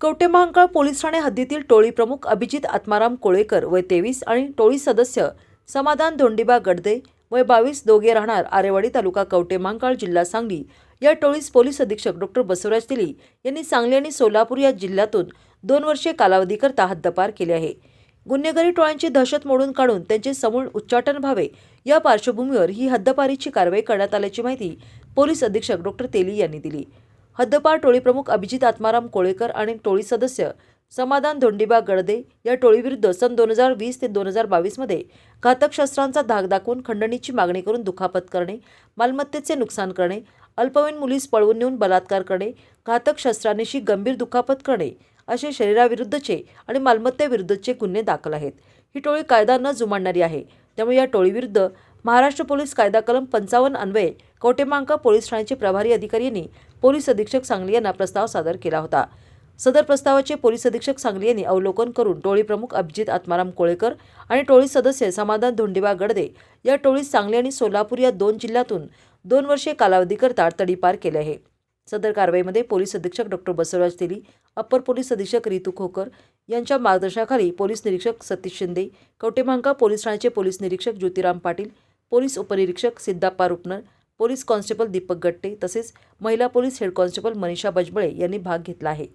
कवटेमहांकाळ police Thane हद्दीतील टोळी प्रमुख अभिजित आत्माराम कोळेकर वय तेवीस आणि टोळी सदस्य समाधान धोंडीबा गडदे वय बावीस दोघे राहणार आरेवाडी तालुका कवटेमहांकाळ जिल्हा सांगली. या टोळीस पोलीस अधीक्षक डॉक्टर बसवराज तिली यांनी सांगली आणि सोलापूर या जिल्ह्यातून दोन वर्षे कालावधीकरता हद्दपार केले आहे. गुन्हेगारी टोळ्यांची दहशत मोडून काढून त्यांचे समूळ उच्चाटन व्हावे या पार्श्वभूमीवर ही हद्दपारीची कारवाई करण्यात आल्याची माहिती पोलीस अधीक्षक डॉक्टर तेली यांनी दिली. हद्दपार टोळी प्रमुख अभिजित आत्माराम कोळेकर आणि टोळी सदस्य समाधान धोंडीबा गडदे या टोळीविरुद्ध सन दोन हजार वीस ते दोन हजार बावीसमध्ये घातक शस्त्रांचा धाक दाखवून खंडणीची मागणी करून दुखापत करणे मालमत्तेचे नुकसान करणे अल्पवयीन मुलीस पळवून नेऊन बलात्कार करणे घातक शस्त्रांनीशी गंभीर दुखापत करणे असे शरीराविरुद्धचे आणि मालमत्तेविरुद्धचे गुन्हे दाखल आहेत. ही टोळी कायदा न जुमानणारी आहे. त्यामुळे या टोळीविरुद्ध महाराष्ट्र पोलीस कायदा कलम पंचावन्न अन्वये कवटेमांका पोलीस ठाण्याचे प्रभारी अधिकारी यांनी पोलीस अधीक्षक सांगली यांना प्रस्ताव सादर केला होता. सदर प्रस्तावाचे पोलीस अधीक्षक सांगली यांनी अवलोकन करून टोळी प्रमुख अभिजित आत्माराम कोळेकर आणि टोळी सदस्य समाधान धोंडेबा गडदे या टोळीत सांगली आणि सोलापूर या दोन जिल्ह्यातून दोन वर्षे कालावधीकरता तडीपार केले आहे. सदर कारवाईमध्ये पोलीस अधीक्षक doctor Basavaraj Teli upper police अधीक्षक रितू खोकर यांच्या मार्गदर्शनाखाली पोलीस निरीक्षक सतीश शिंदे कवटेमांका पोलीस ठाण्याचे पोलीस निरीक्षक ज्योतिराम पाटील पोलीस उपनिरीक्षक सिद्धाप्पा रुपनर पोलीस कॉन्स्टेबल दीपक गट्टे तसेच महिला police head constable Manisha Bajbale यांनी भाग घेतला आहे.